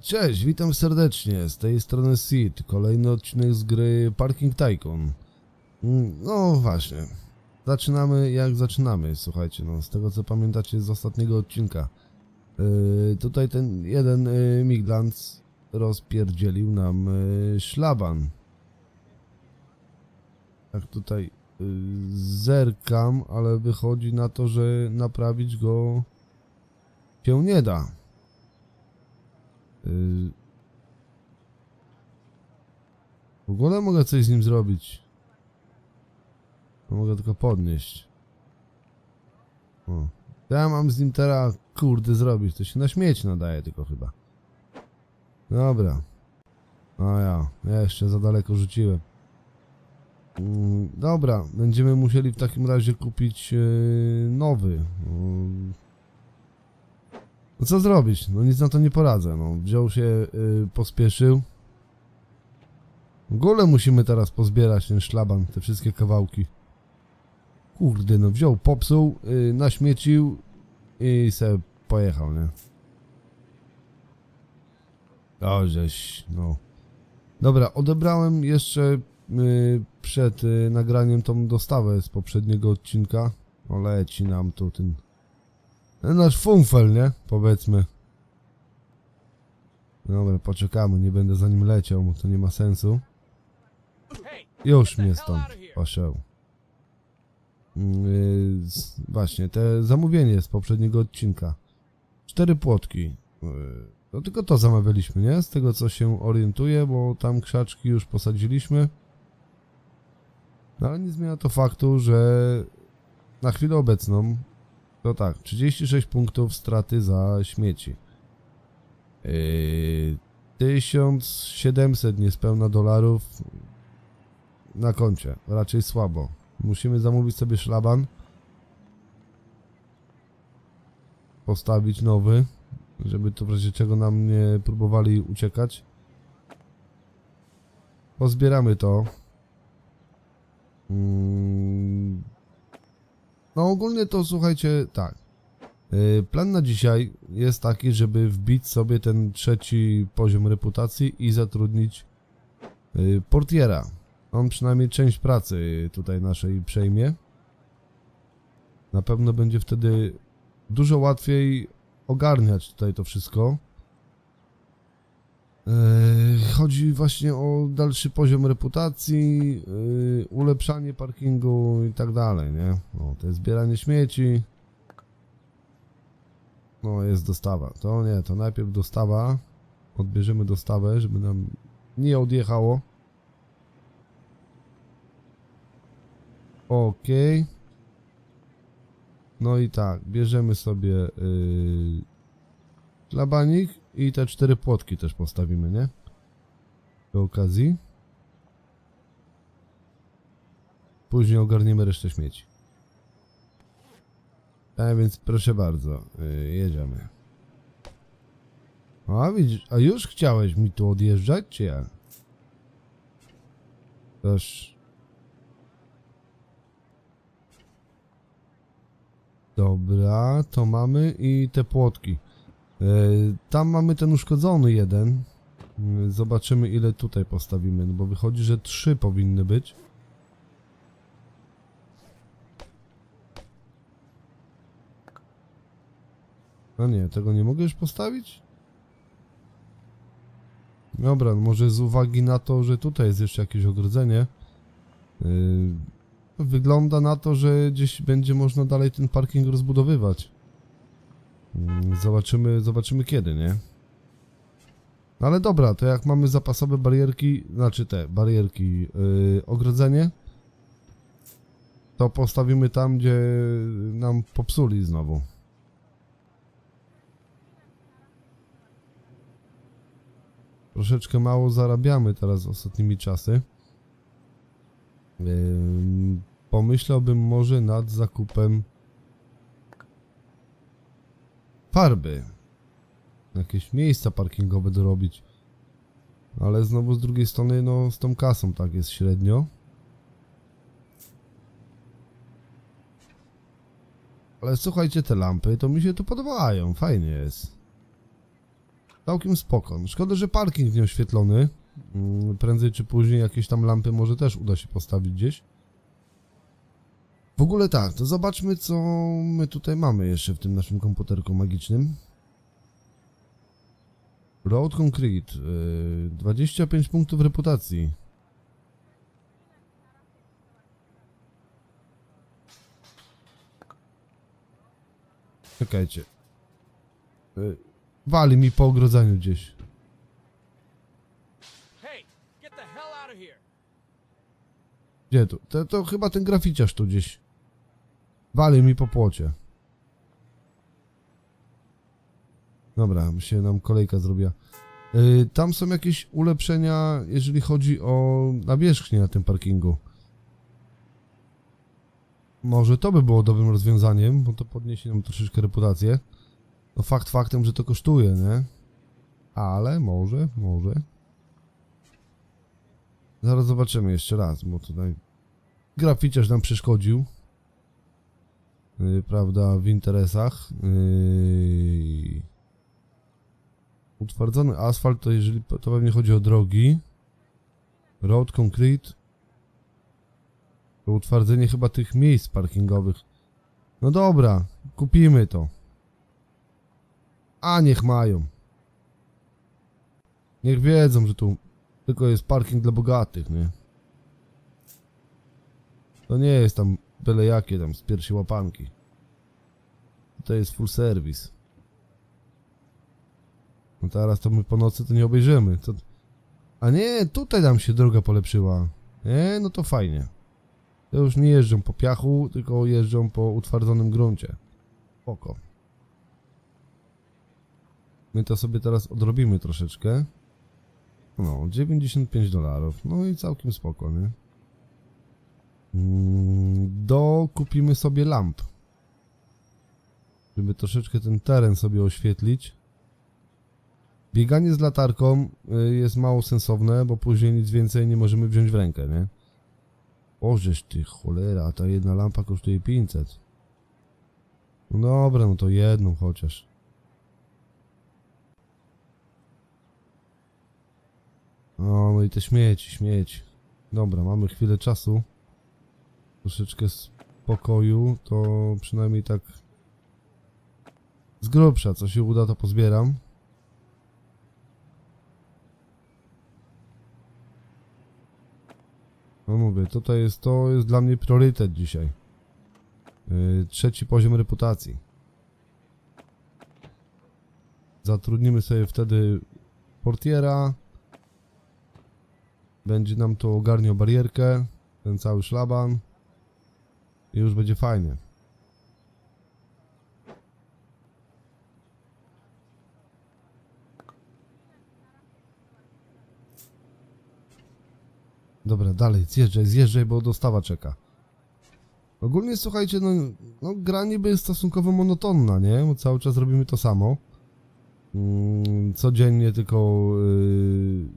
Cześć, witam serdecznie, z tej strony Sid, kolejny odcinek z gry Parking Tycoon. Mm, No właśnie, zaczynamy jak zaczynamy, słuchajcie, no z tego co pamiętacie z ostatniego odcinka. Yy, tutaj ten jeden yy, migrant rozpierdzielił nam yy, szlaban. Tak tutaj yy, zerkam, ale wychodzi na to, że naprawić go się nie da. Yy. W ogóle mogę coś z nim zrobić. No Mogę tylko podnieść. O. Ja mam z nim teraz, kurde, zrobić? To się na śmieć nadaje tylko chyba. Dobra. A ja, jeszcze za daleko rzuciłem. Mm, dobra, będziemy musieli w takim razie kupić yy, nowy. No co zrobić? No nic na to nie poradzę. No, wziął się, y, pospieszył. W ogóle musimy teraz pozbierać ten szlaban, te wszystkie kawałki. Kurde, no wziął, popsuł, y, naśmiecił i se pojechał, nie? O, żeś, no. Dobra, odebrałem jeszcze y, przed y, nagraniem tą dostawę z poprzedniego odcinka. O, leci nam tu ten Nasz funfel, nie? Powiedzmy. Dobra, poczekamy, nie będę za nim leciał, bo to nie ma sensu. Już mnie stąd poszedł. Yy, z- właśnie, te zamówienie z poprzedniego odcinka. Cztery płotki. Yy, no tylko to zamawialiśmy, nie? Z tego co się orientuję, bo tam krzaczki już posadziliśmy. No ale nie zmienia to faktu, że na chwilę obecną to tak, 36 punktów straty za śmieci. Yy, 1700 niespełna dolarów na koncie. Raczej słabo. Musimy zamówić sobie szlaban. Postawić nowy, żeby to w razie czego nam nie próbowali uciekać. Pozbieramy to. Mm, no ogólnie to słuchajcie, tak. Yy, Plan na dzisiaj jest taki, żeby wbić sobie ten trzeci poziom reputacji i zatrudnić yy, portiera. On przynajmniej część pracy tutaj naszej przejmie. Na pewno będzie wtedy dużo łatwiej ogarniać tutaj to wszystko. Yy, Chodzi właśnie o dalszy poziom reputacji, yy, ulepszanie parkingu i tak dalej, nie? No, to jest zbieranie śmieci. No, jest dostawa. To nie, to najpierw dostawa. Odbierzemy dostawę, żeby nam nie odjechało. Okej. No i tak, bierzemy sobie yy, Labanik i te cztery płotki też postawimy, nie? Przy okazji. Później ogarniemy resztę śmieci. A więc proszę bardzo, yy, jedziemy. A widzisz, a już chciałeś mi tu odjeżdżać, czy jak? Toż... Dobra, to mamy i te płotki. E, Tam mamy ten uszkodzony jeden. E, Zobaczymy ile tutaj postawimy, no bo wychodzi, że trzy powinny być. A nie, tego nie mogę już postawić? Dobra, no może z uwagi na to, że tutaj jest jeszcze jakieś ogrodzenie. Yy, wygląda na to, że gdzieś będzie można dalej ten parking rozbudowywać. Zobaczymy, zobaczymy kiedy, nie? Ale dobra, to jak mamy zapasowe barierki, znaczy te barierki, yy, ogrodzenie, to postawimy tam, gdzie nam popsuli znowu. Troszeczkę mało zarabiamy teraz ostatnimi czasy. Ym, pomyślałbym może nad zakupem farby. Jakieś miejsca parkingowe dorobić. Ale znowu z drugiej strony, no z tą kasą tak jest średnio. Ale słuchajcie, te lampy to mi się tu podobają, fajnie jest. Całkiem spoko. No, Szkoda, że parking nieoświetlony. Mm, Prędzej czy później jakieś tam lampy może też uda się postawić gdzieś. W ogóle tak, to zobaczmy co my tutaj mamy jeszcze w tym naszym komputerku magicznym. Road Concrete. Yy, 25 punktów reputacji. Czekajcie. Yy, wali mi po ogrodzeniu gdzieś. Gdzie tu? To, to chyba ten graficiarz tu gdzieś. Wali mi po płocie. Dobra, się nam kolejka zrobiła. Yy, tam są jakieś ulepszenia, jeżeli chodzi o nawierzchnię na tym parkingu. Może to by było dobrym rozwiązaniem, bo to podniesie nam troszeczkę reputację. No fakt faktem, że to kosztuje, nie? Ale może, może. Zaraz zobaczymy jeszcze raz, bo tutaj graficiarz nam przeszkodził. Yy, prawda, w interesach. Yy... Utwardzony asfalt to jeżeli to pewnie chodzi o drogi. Road concrete. To utwardzenie chyba tych miejsc parkingowych. No dobra, kupimy to. A niech mają. Niech wiedzą, że tu tylko jest parking dla bogatych, nie? To nie jest tam byle jakie tam z pierwszej łapanki. To jest full service. No teraz to my po nocy to nie obejrzymy. To... A nie, tutaj nam się droga polepszyła. Nie, no to fajnie. To już nie jeżdżą po piachu, tylko jeżdżą po utwardzonym gruncie. Oko. My to sobie teraz odrobimy troszeczkę. No, 95 dolarów. No i całkiem spoko, nie? Mm, Dokupimy sobie lamp. Żeby troszeczkę ten teren sobie oświetlić. Bieganie z latarką y, jest mało sensowne, bo później nic więcej nie możemy wziąć w rękę, nie? Ożeż ty cholera, ta jedna lampa kosztuje 500. No dobra, no to jedną chociaż. O, no i te śmieci, śmieci. Dobra, mamy chwilę czasu. Troszeczkę spokoju, to przynajmniej tak z grubsza, co się uda, to pozbieram. No mówię, tutaj jest, to jest dla mnie priorytet dzisiaj. Yy, trzeci poziom reputacji. Zatrudnimy sobie wtedy portiera. Będzie nam to ogarniał barierkę, ten cały szlaban. I już będzie fajnie. Dobra, dalej, zjeżdżaj, zjeżdżaj, bo dostawa czeka. Ogólnie słuchajcie, no, no gra niby jest stosunkowo monotonna, nie? Bo cały czas robimy to samo. Mm, codziennie tylko yy,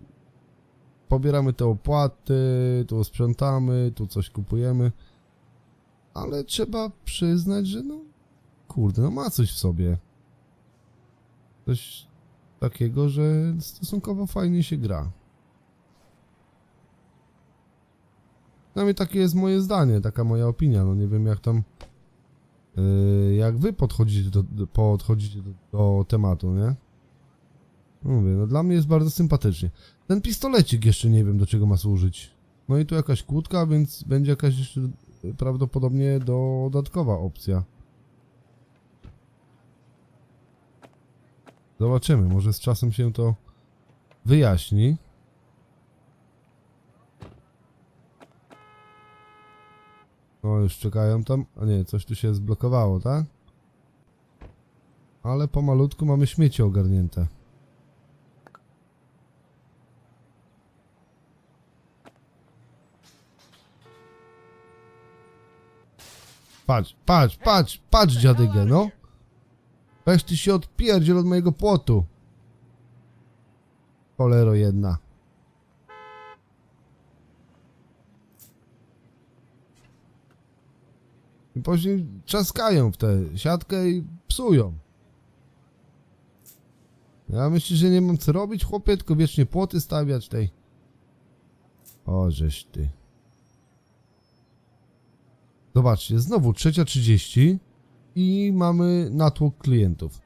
pobieramy te opłaty, tu sprzątamy, tu coś kupujemy. Ale trzeba przyznać, że no kurde, no ma coś w sobie. Coś takiego, że stosunkowo fajnie się gra. Przynajmniej takie jest moje zdanie, taka moja opinia. No nie wiem jak tam. Yy, jak wy podchodzicie do, podchodzicie do, do tematu, nie? No Mówię, no dla mnie jest bardzo sympatycznie. Ten pistolecik jeszcze nie wiem do czego ma służyć. No i tu jakaś kłódka, więc będzie jakaś jeszcze prawdopodobnie dodatkowa opcja. Zobaczymy, może z czasem się to wyjaśni. O, już czekają tam. A nie, coś tu się zblokowało, tak? Ale pomalutku mamy śmieci ogarnięte. Patrz, patrz, patrz, patrz dziadygę, no. Weź ty się odpierdziel od mojego płotu. Cholero jedna. I później trzaskają w tę siatkę i psują. Ja myślę, że nie mam co robić, chłopie, tylko wiecznie płoty stawiać tej. O, żeś ty. Zobaczcie, znowu trzecia 30 i mamy natłok klientów.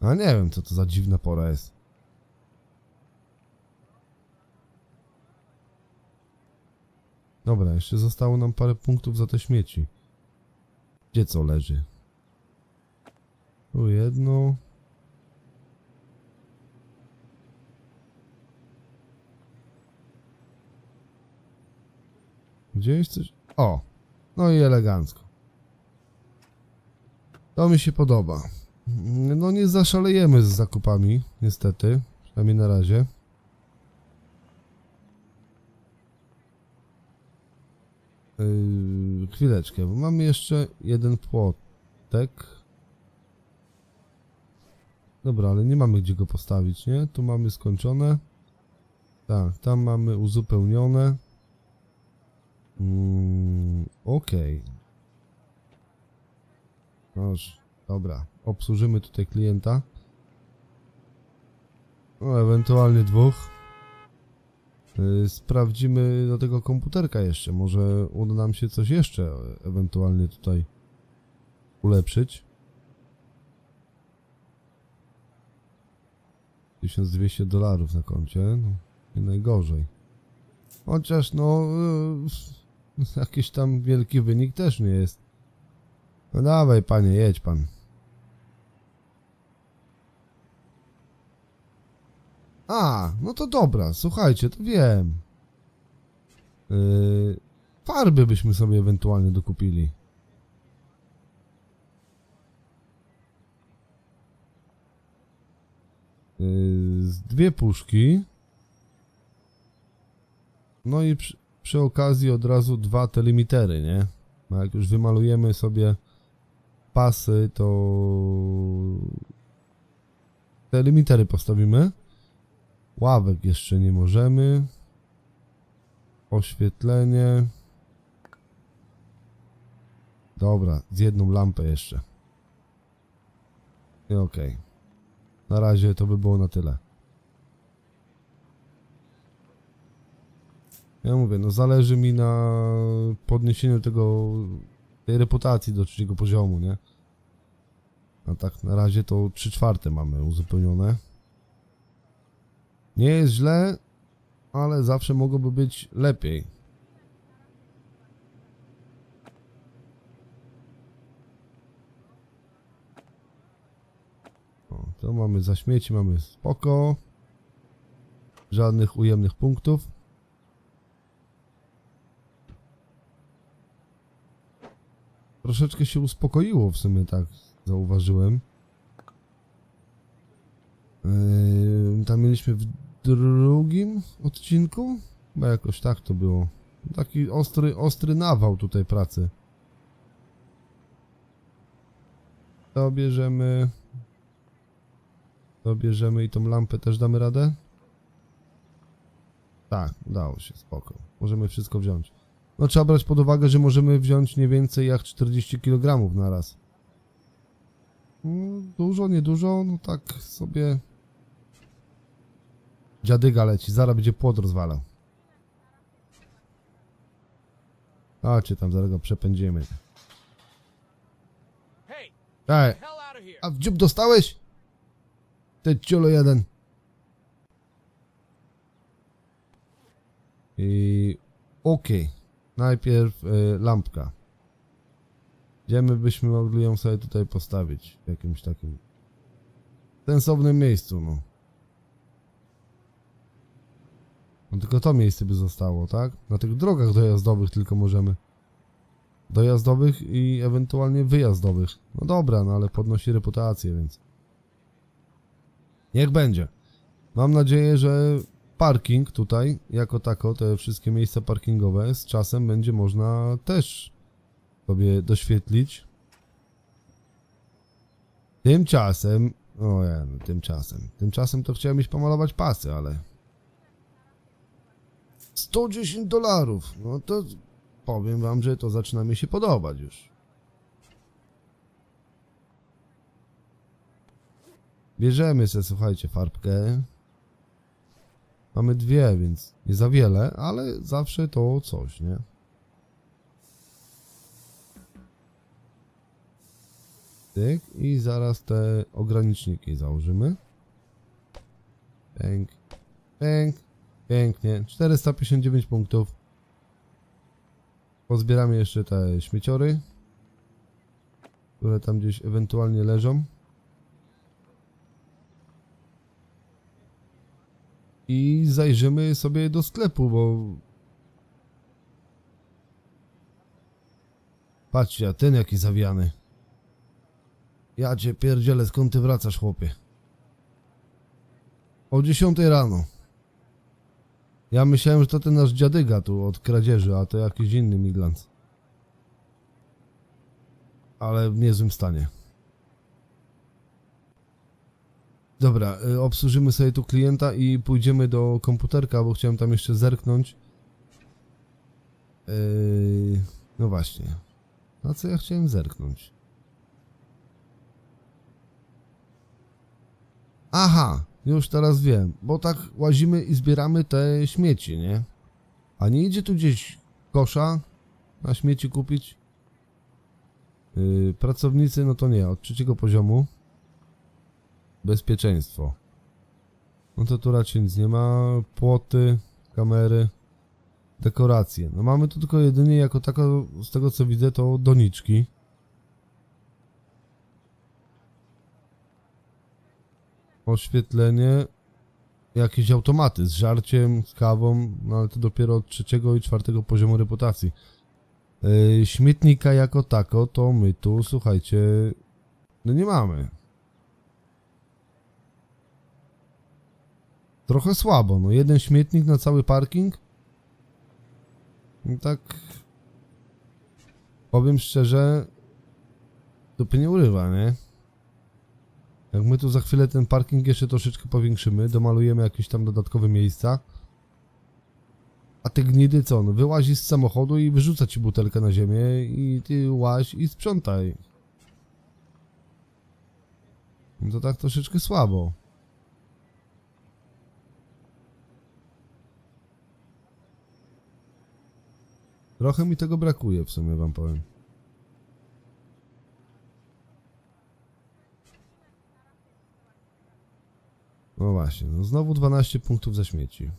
A nie wiem, co to za dziwna pora jest. Dobra, jeszcze zostało nam parę punktów za te śmieci. Gdzie co leży? Tu jedno. Gdzieś coś. O! No i elegancko. To mi się podoba. No nie zaszalejemy z zakupami, niestety. Przynajmniej na razie. Yy, chwileczkę, bo mamy jeszcze jeden płotek. Dobra, ale nie mamy gdzie go postawić, nie? Tu mamy skończone. Tak, tam mamy uzupełnione. Mm, Okej. Noż, dobra. Obsłużymy tutaj klienta. No, ewentualnie dwóch. Yy, Sprawdzimy do tego komputerka jeszcze. Może uda nam się coś jeszcze ewentualnie tutaj ulepszyć. 1200 dolarów na koncie. No, nie najgorzej. Chociaż no yy, jakiś tam wielki wynik też nie jest. No dawaj panie, jedź pan. A, no to dobra, słuchajcie, to wiem. Yy, farby byśmy sobie ewentualnie dokupili. Yy, dwie puszki. No i przy, przy okazji od razu dwa te limitery, nie? No jak już wymalujemy sobie pasy, to te limitery postawimy. Ławek jeszcze nie możemy. Oświetlenie. Dobra, z jedną lampę jeszcze. I okej. Na razie to by było na tyle. Ja mówię, no zależy mi na podniesieniu tego, tej reputacji do trzeciego poziomu, nie? A tak na razie to 3 czwarte mamy uzupełnione. Nie jest źle, ale zawsze mogłoby być lepiej. O, to mamy za śmieci, mamy spoko. Żadnych ujemnych punktów. Troszeczkę się uspokoiło w sumie, tak zauważyłem. Yy, tam mieliśmy w drugim odcinku? Chyba jakoś tak to było. Taki ostry, ostry nawał tutaj pracy. To bierzemy. To bierzemy i tą lampę też damy radę? Tak, udało się, spoko. Możemy wszystko wziąć. No trzeba brać pod uwagę, że możemy wziąć nie więcej jak 40 kg na raz. No, dużo, niedużo, no tak sobie... Dziadyga leci, zaraz będzie płot rozwalał. Chodźcie tam, zaraz go przepędzimy. Ej, a w dziób dostałeś? Ty ciulo jeden. I... Okej. Najpierw y, lampka. Gdzie my byśmy mogli ją sobie tutaj postawić? W jakimś takim... Sensownym miejscu, no. No tylko to miejsce by zostało, tak? Na tych drogach dojazdowych tylko możemy. Dojazdowych i ewentualnie wyjazdowych. No dobra, no ale podnosi reputację, więc... Niech będzie. Mam nadzieję, że parking tutaj, jako tako, te wszystkie miejsca parkingowe, z czasem będzie można też sobie doświetlić. Tymczasem, o ja, no, tymczasem, tymczasem to chciałem iść pomalować pasy, ale 110 dolarów, no to powiem wam, że to zaczyna mi się podobać już. Bierzemy sobie, słuchajcie, farbkę. Mamy dwie, więc nie za wiele, ale zawsze to coś, nie? Tyk i zaraz te ograniczniki założymy. Pęk, pęk, pięknie. 459 punktów. Pozbieramy jeszcze te śmieciory, które tam gdzieś ewentualnie leżą. I zajrzymy sobie do sklepu, bo... Patrzcie, a ten jaki zawiany. Ja cię pierdzielę, skąd ty wracasz, chłopie? O 10 rano. Ja myślałem, że to ten nasz dziadyga tu od kradzieży, a to jakiś inny migrant. Ale w niezłym stanie. Dobra, y, obsłużymy sobie tu klienta i pójdziemy do komputerka, bo chciałem tam jeszcze zerknąć. Yy, no właśnie. Na co ja chciałem zerknąć? Aha, już teraz wiem, bo tak łazimy i zbieramy te śmieci, nie? A nie idzie tu gdzieś kosza na śmieci kupić? Yy, pracownicy, no to nie, od trzeciego poziomu. Bezpieczeństwo. No to tu raczej nic nie ma. Płoty, kamery, dekoracje. No mamy tu tylko jedynie jako tako, z tego co widzę, to doniczki. Oświetlenie. Jakieś automaty z żarciem, z kawą, no ale to dopiero od trzeciego i czwartego poziomu reputacji. Yy, śmietnika jako tako, to my tu, słuchajcie, no nie mamy. Trochę słabo, no jeden śmietnik na cały parking. I tak powiem szczerze, dupy nie urywa, nie? Jak my tu za chwilę ten parking jeszcze troszeczkę powiększymy, domalujemy jakieś tam dodatkowe miejsca. A te gnidy co? No wyłazi z samochodu i wyrzuca ci butelkę na ziemię i ty łaź i sprzątaj. No to tak troszeczkę słabo. Trochę mi tego brakuje w sumie wam powiem. No właśnie, no znowu 12 punktów za śmieci.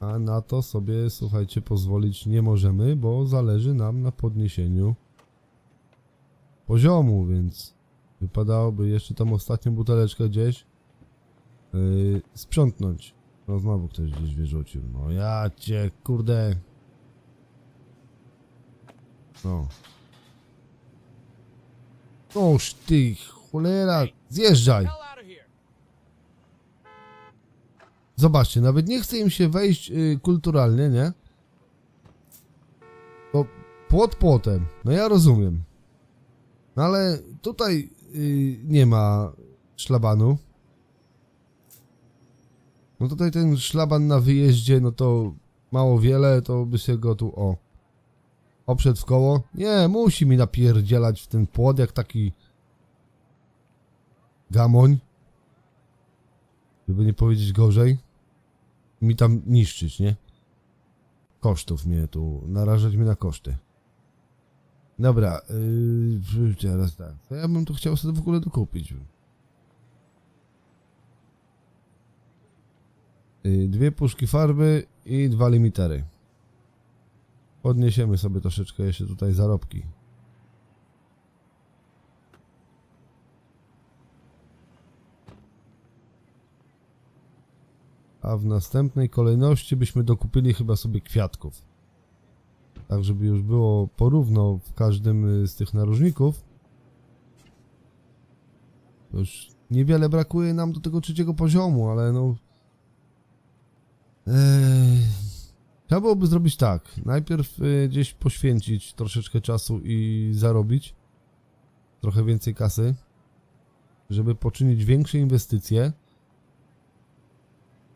A na to sobie, słuchajcie, pozwolić nie możemy, bo zależy nam na podniesieniu poziomu, więc wypadałoby jeszcze tą ostatnią buteleczkę gdzieś yy, sprzątnąć. No znowu ktoś gdzieś wyrzucił. No ja cię, kurde. No. Oż ty, cholera, zjeżdżaj. Zobaczcie, nawet nie chce im się wejść y, kulturalnie, nie? To płot płotem. No ja rozumiem. No ale tutaj y, nie ma szlabanu. No tutaj ten szlaban na wyjeździe, no to mało wiele, to by się go tu o oprzedł w koło. Nie, musi mi napierdzielać w ten płot jak taki gamoń. Żeby nie powiedzieć gorzej mi tam niszczyć, nie? Kosztów mnie tu, narażać mnie na koszty. Dobra, yy, teraz tak. To ja bym tu chciał sobie w ogóle dokupić. Dwie puszki farby i dwa limitery. Podniesiemy sobie troszeczkę jeszcze tutaj zarobki. A w następnej kolejności byśmy dokupili chyba sobie kwiatków. Tak, żeby już było porówno w każdym y, z tych narożników. Już niewiele brakuje nam do tego trzeciego poziomu, ale no... Eee, trzeba byłoby zrobić tak. Najpierw y, gdzieś poświęcić troszeczkę czasu i zarobić trochę więcej kasy, żeby poczynić większe inwestycje.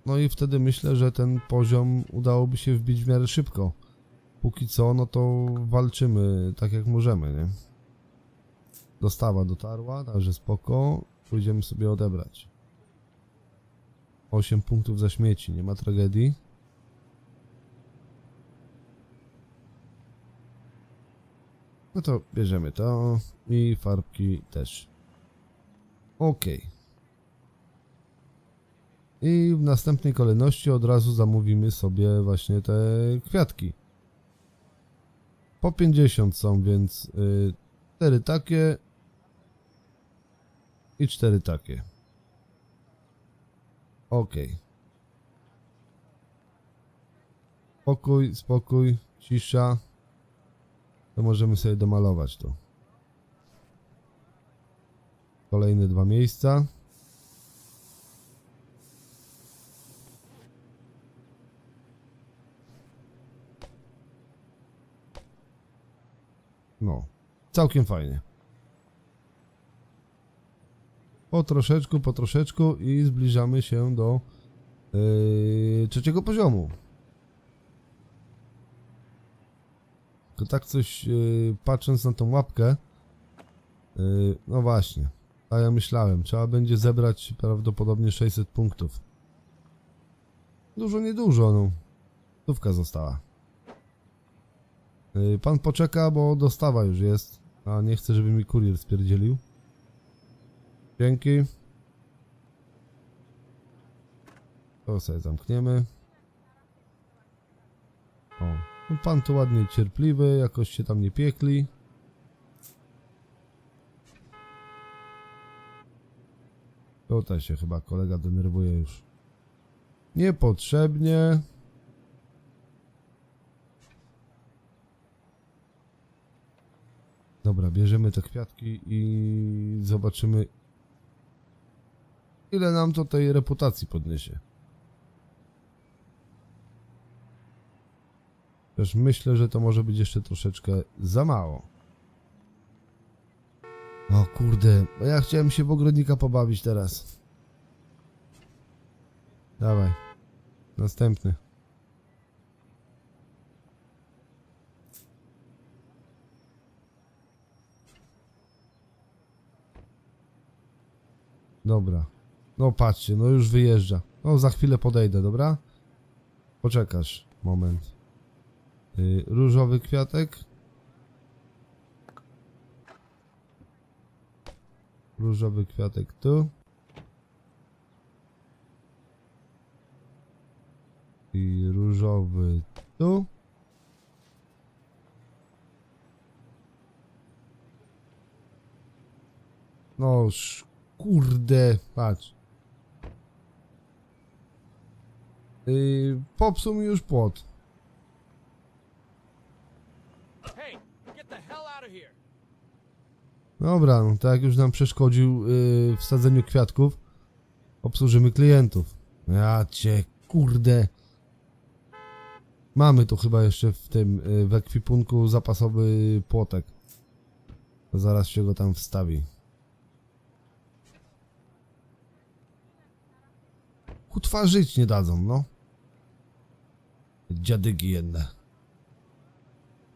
No i wtedy myślę, że ten poziom udałoby się wbić w miarę szybko. Póki co, no to walczymy tak jak możemy, nie? dostawa dotarła, także spoko. Pójdziemy sobie odebrać. 8 punktów za śmieci, nie ma tragedii. No to bierzemy to i farbki też. Ok. I w następnej kolejności od razu zamówimy sobie właśnie te kwiatki. Po 50 są, więc y, 4 takie i 4 takie. Ok. Spokój, spokój, cisza. To możemy sobie domalować to. Kolejne dwa miejsca. No, całkiem fajnie. Po troszeczku, po troszeczku i zbliżamy się do yy, trzeciego poziomu. Tylko tak coś yy, patrząc na tą łapkę, yy, no właśnie, a ja myślałem, trzeba będzie zebrać prawdopodobnie 600 punktów. Dużo, niedużo, no. Stówka została. Yy, Pan poczeka, bo dostawa już jest, a nie chcę, żeby mi kurier spierdzielił. Dzięki. To sobie zamkniemy. O, no pan tu ładnie cierpliwy, jakoś się tam nie piekli. Tutaj się chyba kolega denerwuje już. Niepotrzebnie. Dobra, bierzemy te kwiatki i zobaczymy ile nam to tej reputacji podniesie. Też myślę, że to może być jeszcze troszeczkę za mało. O kurde, bo ja chciałem się w ogrodnika pobawić teraz. Dawaj. Następny. Dobra. No patrzcie, no już wyjeżdża. No za chwilę podejdę, dobra? Poczekasz. Moment. Yy, różowy kwiatek. Różowy kwiatek tu. I różowy tu. No kurde, patrz. Yy, popsuł mi już płot. Dobra, no tak jak już nam przeszkodził yy, w sadzeniu kwiatków, obsłużymy klientów. Ja cię, kurde. Mamy tu chyba jeszcze w tym, yy, w ekwipunku zapasowy płotek. To zaraz się go tam wstawi. Kutwa żyć nie dadzą, no. Dziadygi jedne.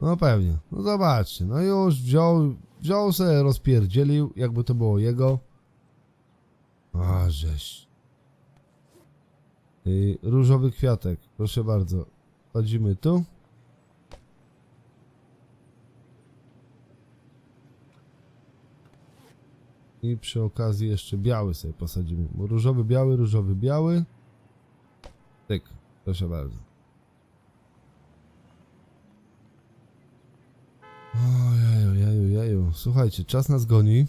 No pewnie. No zobaczcie. No już wziął, wziął se, rozpierdzielił, jakby to było jego. A, żeś. Yy, różowy kwiatek, proszę bardzo. Chodzimy tu. I przy okazji jeszcze biały sobie posadzimy. Różowy, biały, różowy, biały. Tyk, proszę bardzo. Ojeju, jeju, jeju. Słuchajcie, czas nas goni,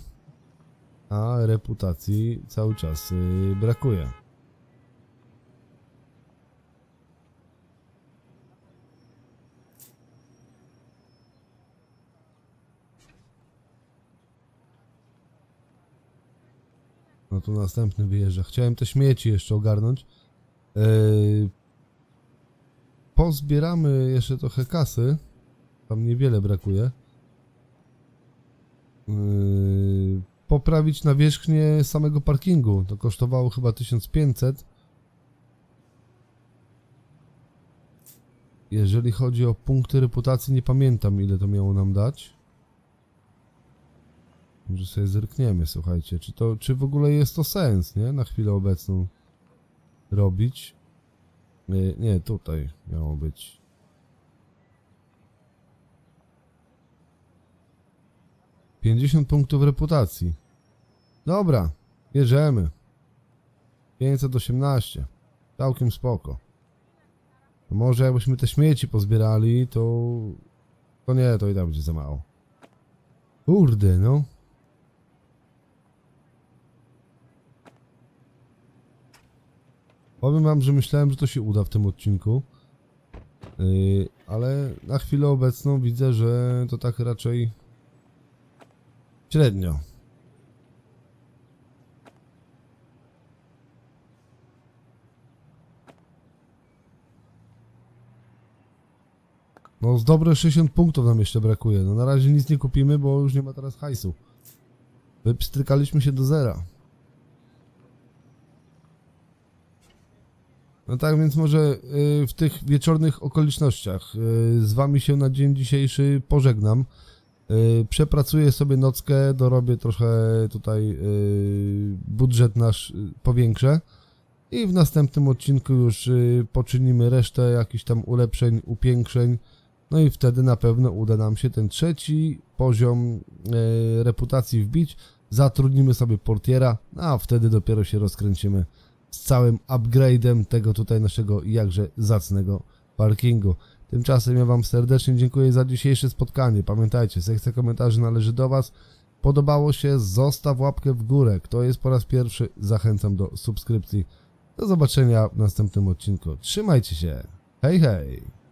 a reputacji cały czas yy, brakuje. No tu następny wyjeżdża. Chciałem te śmieci jeszcze ogarnąć. Yy, pozbieramy jeszcze trochę kasy. Tam niewiele brakuje. Yy, poprawić nawierzchnię samego parkingu. To kosztowało chyba 1500. Jeżeli chodzi o punkty reputacji, nie pamiętam ile to miało nam dać. Może sobie zerkniemy, słuchajcie, czy to, czy w ogóle jest to sens, nie? Na chwilę obecną robić. Nie, nie tutaj miało być. Pięćdziesiąt punktów reputacji. Dobra, bierzemy. 518. Całkiem spoko. Może jakbyśmy te śmieci pozbierali, to... To nie, to i tak będzie za mało. Kurde, no. Powiem wam, że myślałem, że to się uda w tym odcinku. Yy, ale na chwilę obecną widzę, że to tak raczej średnio. No z dobre 60 punktów nam jeszcze brakuje. No na razie nic nie kupimy, bo już nie ma teraz hajsu. Wypstrykaliśmy się do zera. No tak więc może y, w tych wieczornych okolicznościach y, z wami się na dzień dzisiejszy pożegnam. Y, Przepracuję sobie nockę, dorobię trochę tutaj y, budżet nasz y, powiększę i w następnym odcinku już poczynimy resztę jakichś tam ulepszeń, upiększeń. No i wtedy na pewno uda nam się ten trzeci poziom reputacji wbić. Zatrudnimy sobie portiera, a wtedy dopiero się rozkręcimy z całym upgrade'em tego tutaj naszego jakże zacnego parkingu. Tymczasem ja Wam serdecznie dziękuję za dzisiejsze spotkanie. Pamiętajcie, sekcja komentarzy należy do Was. Podobało się, zostaw łapkę w górę. Kto jest po raz pierwszy, zachęcam do subskrypcji. Do zobaczenia w następnym odcinku. Trzymajcie się. Hej, hej!